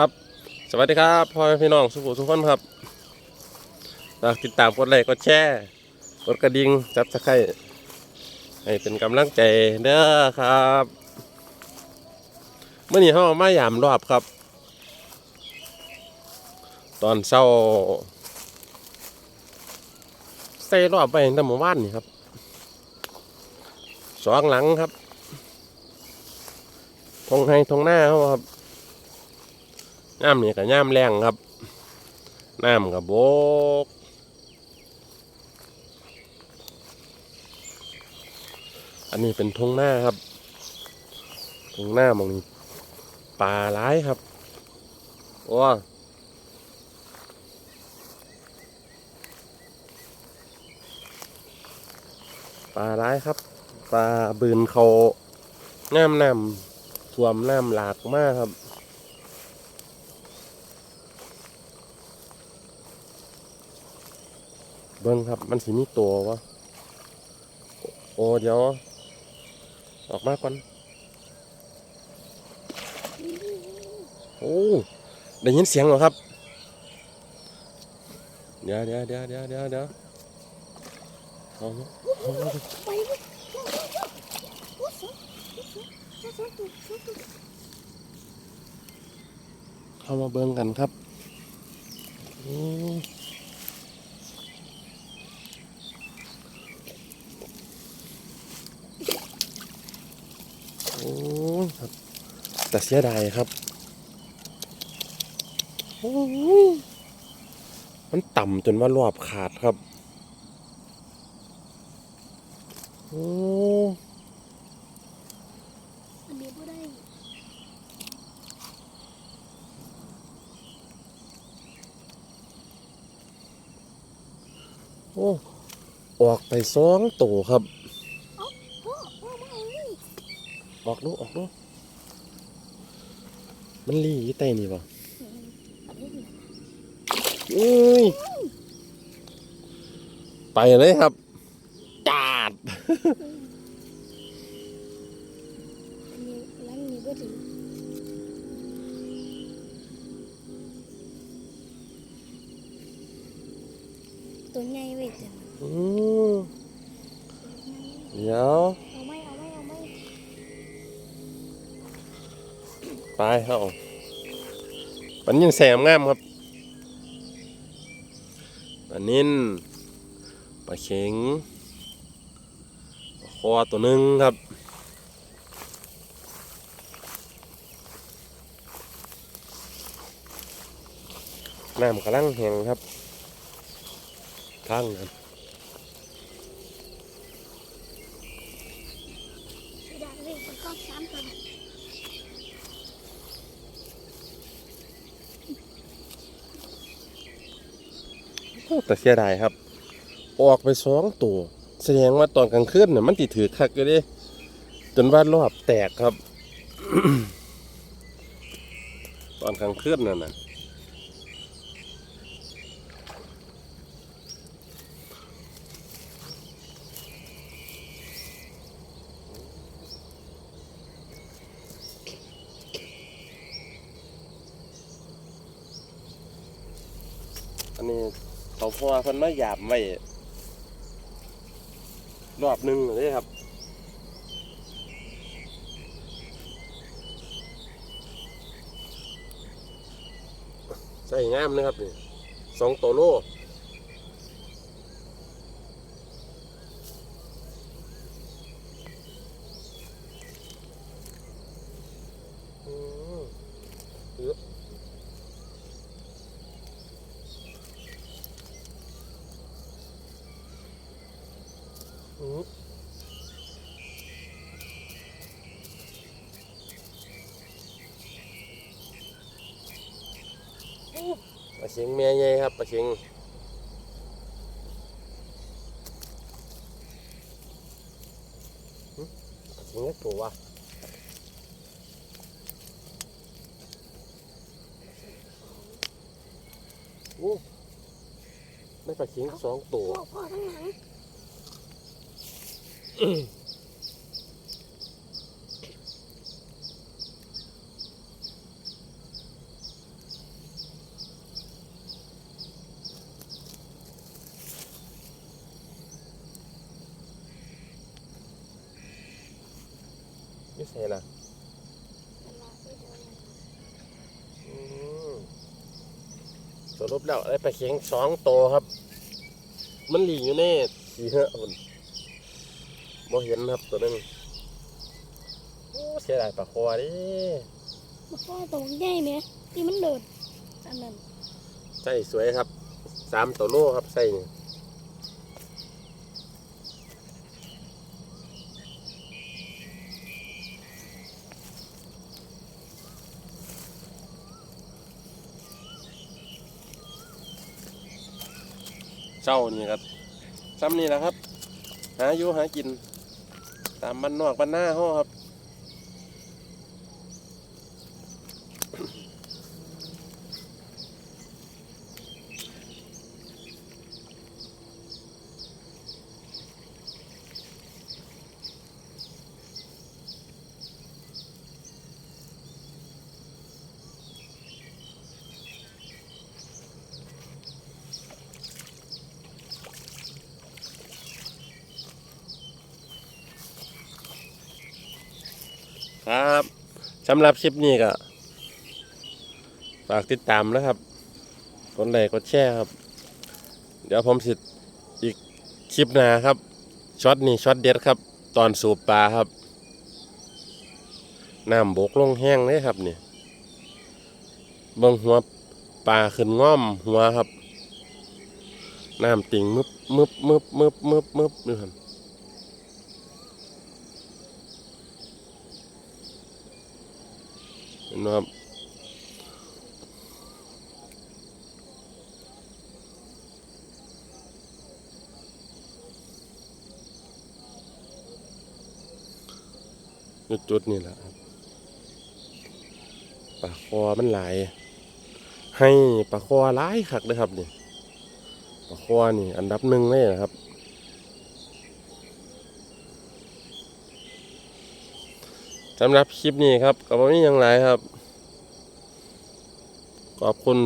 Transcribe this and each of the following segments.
ครับ สวัสดีครับพ่อพี่น้องสุขุมทุกคนครับฝากติดตามกดไลค์กดแชร์กดกระดิ่งจับสไครให้เป็นกำลังใจเด้อครับเมื่อนี้เขามายามรอบครับ ตอนเช้าใส่รอบไปตั้งแต่เมื่อวานนี่ครับสองหลังครับทงให้ทงหน้าครับ น้ำนี่กับน้ำแรงครับน้ำกับโบกอันนี้เป็นทงหน้าครับทงหน้ามองนี้ปลาร้ายครับโอ้ปลาร้ายครับ ปลาบืนเขาน้ำน้ำท่วมน้ำหลากมากครับ เบิ้งครับ มันสิมีตัววะโอ้เดี๋ยว ออกมาก่อนโอ้ได้ยินเสียงเหรอครับ เดี๋ยวเดี๋ยวเดี๋ยวเดี๋ยวเดี๋ยวเดี๋ยวเอาเอะเอาเนอะไปเข้ามาเบิ้งกันครับ โอ้ยครับ แต่เสียดายครับโอ้ยมันต่ำจนว่ารอบขาดครับโอ้โอ้ ออกไปสองตัวครับ พ่อพ่อมาเอาเลย ออกลูกออกลูกมันรีอยู่ใต้นี่ป่ะอันนี้นะอุ้ยไปเลยครับจาดอันนี้หลังนี้บ่ถึงตัวใหญ่เว้ยจ้ะอืมเดี๋ยว ไปเข้ามันยังแสมงามครับปลานิ่นปลาเข็งปลาคอตัวหนึ่งครับน้ำกำลังแห้งครับทั้งนั้นไม่ได้เว้ยมันก็สามตัวน่ะ โอ้ แต่เสียดายครับ ออกไปสองตัว แสดงว่าตอนกลางคืนเนี่ยมันติถือคักเลยด้จนว่ารอบแตกครับ ตอนกลางคืนนั่นนะอันนี้ เขาพอเพิ่นมาหยาบไว้รอบหนึ่งเลยครับใส่งามนะครับนี่สองตัวโลอืมเยอะอืม ปลาเชียงเมียใหญ่ครับปลาเชียงปลาเชียงเล็กตัววะโอ้ไม่ปลาเชียงสองตัว พ่อพ่อทั้งหลัง ยุ่ใส่นะสรุปแล้วได้ปลาเข็งสองโตครับ มันหลีอยู่แน่สีเหอะคน ณบ่เห็นครับตัวนึงโอ้เสียดายปลาคอดิมันก็ตรงใหญ่ไหมที่มันเดินอันนั้นใส่สวยครับสามตัวโลครับใส่นี่เจ้านี่ครับซ้ำนี่แหละครับ หาอยู่หากิน ตามบ้านนอกบ้านหน้าห้อครับ ครับสำหรับคลิปนี้ก็ฝากติดตามนะครับกดไลค์กดแชร์ครับ เดี๋ยวผมสิอีกคลิปหน้าครับช็อตนี้ช็อตเด็ดครับ ตอนสูบปลาครับน้ำบกลงแห้งเลยครับนี่เบิ่งหัวปลาขึ้นง่อมหัวครับน้ำติ่งมึบมึบมึบมึบมึบมึบนี่ครับ เห็ นไหมครับจุดๆนี่แหละครับปลาคอมันหลาย ให้ปลาคอหลายคักเลยครับนี่ปลาคอนี่ อันดับหนึ่งเลยนะครับำหรับคลิปนี้ครับก็บ่มีอยังไรครับ ขอบคุณ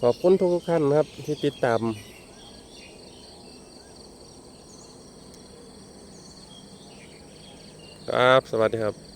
ขอบคุณทุกท่านครับที่ติดตามครับ สวัสดีครับ